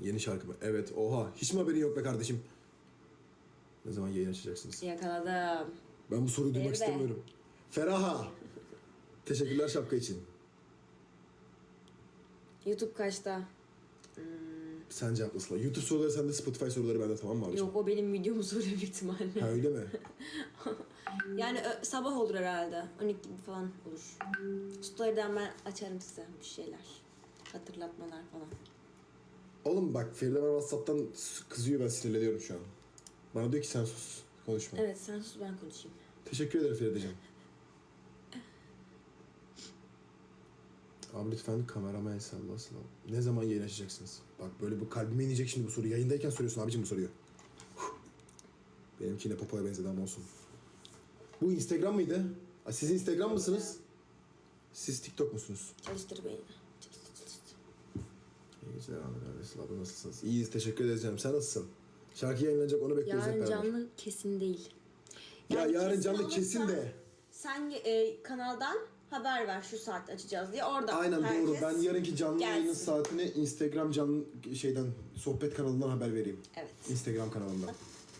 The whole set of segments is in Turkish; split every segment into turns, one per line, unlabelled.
Yeni şarkı mı? Evet. Oha. Hiç mi haberin yok be kardeşim? Ne zaman yayın açacaksınız?
Yakaladım.
Ben bu soruyu duymak istemiyorum. Feraha. Teşekkürler şapka için.
YouTube kaçta?
Sen cevaplasın. YouTube soruları sende, Spotify soruları bende tamam mı abiciğim?
Yok o benim videomu soruyor büyük ihtimalle.
Ha öyle mi?
Yani ö- sabah olur herhalde. 12 gibi falan olur. Story'den ben açarım size bir şeyler. Hatırlatmalar falan.
Oğlum bak Feride bana Whatsapp'tan kızıyor ben sinirleniyorum şu an. Bana diyor ki sen sus. Konuşma.
Evet sen sus ben konuşayım.
Teşekkür ederim Feride'ciğim. Abi lütfen kamerama el salla salla. Ne zaman yayın açacaksınız? Bak böyle bu kalbime inecek şimdi bu soru. Yayındayken soruyorsun abicim bu soruyu. Benimki yine popoya benzedi ama olsun. Bu Instagram mıydı? Siz Instagram mısınız? Siz TikTok musunuz?
Çalıştır beyni.
Geceler Ahmet abla nasılsınız? İyiyiz teşekkür canım. Sen nasılsın? Şarkı yayınlanacak onu bekliyoruz hep
Yarın
beraber.
canlı kesin değil.
Ya
Yani
yarın
kesin
canlı
olursa
kesin de.
Sen e, kanaldan haber ver şu saatte açacağız diye orada.
Aynen
herkes
doğru. Ben yarınki canlı
gelsin.
yayının saatini Instagram canlı şeyden sohbet kanalından haber vereyim.
Evet.
Instagram kanalından.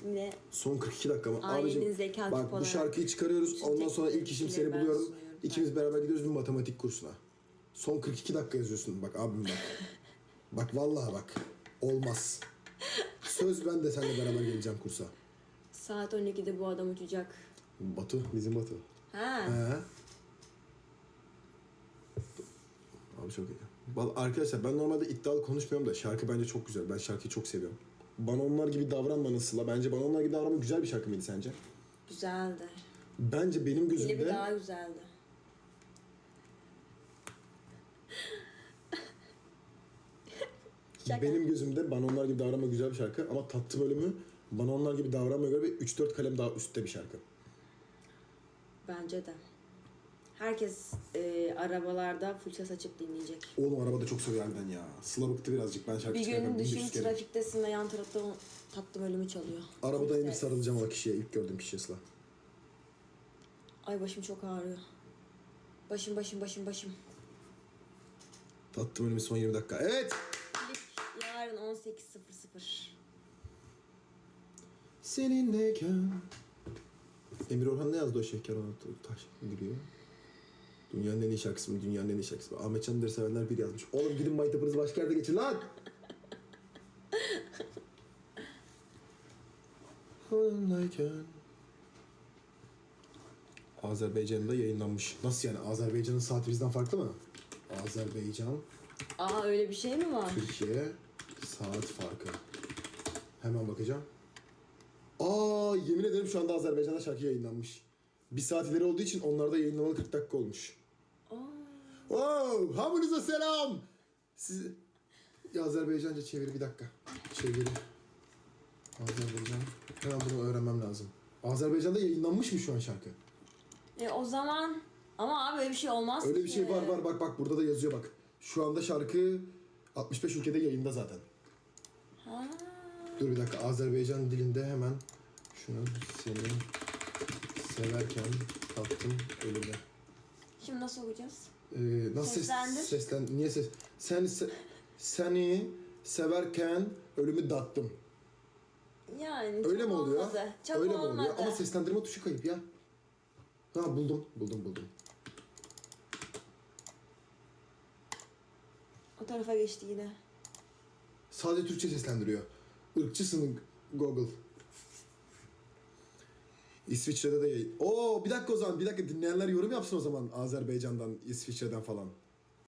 Yine
Son 42 dakika mı?
Ailenin
Abicim,
zeka
bak
tipi
bu
olarak
şarkıyı çıkarıyoruz.
bütün
Ondan sonra ilk işim seni
ben
buluyorum.
sunuyorum.
İkimiz beraber gidiyoruz bir matematik kursuna. Son 42 dakika yazıyorsun. Bak abim bak. bak vallahi bak. Olmaz. Söz ben de seninle beraber geleceğim kursa.
saat 12'de bu adam uçacak.
Batu, bizim Batu.
Ha.
He. Abi çok iyi. Vallahi Arkadaşlar ben normalde iddialı konuşmuyorum da şarkı bence çok güzel. Ben şarkıyı çok seviyorum. Bana onlar gibi davranma Sıla. Bence bana onlar gibi davranma güzel bir şarkı mıydı sence?
Güzeldi.
Bence benim
Klibi
gözümde...
daha güzeldi. Şaka.
Benim gözümde bana onlar gibi davranma güzel bir şarkı ama tatlı bölümü bana onlar gibi davranmaya göre bir 3-4 kalem daha üstte bir şarkı.
Bence de. Herkes e, arabalarda fırça saçıp dinleyecek.
Oğlum arabada çok soruyor harbiden ya. Sıla bıktı birazcık ben şarkı
Bir
çıkarken
gün
bin
düşün
kere.
trafiktesin ve yan tarafta o tatlı bölümü çalıyor.
Arabadan
Çok
inip
ses.
sarılacağım o kişiye. ilk gördüğüm kişiye Sıla.
Ay başım çok ağrıyor. Başım başım başım başım.
Tatlı bölümü son 20 dakika. Evet!
Yarın 18.00.
Seninleyken Emir Orhan ne yazdı o şeker ona taş gülüyor. Dünyanın en iyi şarkısı mı? Dünyanın en iyi şarkısı mı? Ahmet Can'dır sevenler bir yazmış. Oğlum gidin maytapınızı başka yerde geçin lan! Onunlayken Azerbaycan'da yayınlanmış. Nasıl yani? Azerbaycan'ın saati bizden farklı mı? Azerbaycan,
Aa öyle bir şey mi var?
Türkiye saat farkı. Hemen bakacağım. Aa yemin ederim şu anda Azerbaycan'da şarkı yayınlanmış. Bir saat ileri olduğu için onlarda yayınlanalı 40 dakika olmuş. Wow, hamınıza selam. Siz ya Azerbaycanca çeviri bir dakika. Çeviri. Azerbaycan. Hemen bunu öğrenmem lazım. Azerbaycan'da yayınlanmış mı şu an şarkı?
e, o zaman ama abi öyle bir şey olmaz
Öyle bir
ki.
şey var var bak bak burada da yazıyor bak. Şu anda şarkı 65 ülkede yayında zaten.
Ha.
Dur bir dakika Azerbaycan dilinde hemen şunu seni severken tattım ölüme.
Şimdi nasıl okuyacağız?
Ee, nasıl ses,
Seslendir.
seslen niye ses sen se- seni severken ölümü dattım.
Yani
Öyle
çok
mi oluyor?
Olmadı. Çok
Öyle
olmadı.
mi oluyor? Ama seslendirme tuşu kayıp ya. Ha buldum. Buldum buldum.
O tarafa geçti yine.
Sadece Türkçe seslendiriyor. Irkçısın Google. İsviçre'de de yayın. Oo bir dakika o zaman bir dakika dinleyenler yorum yapsın o zaman Azerbaycan'dan, İsviçre'den falan.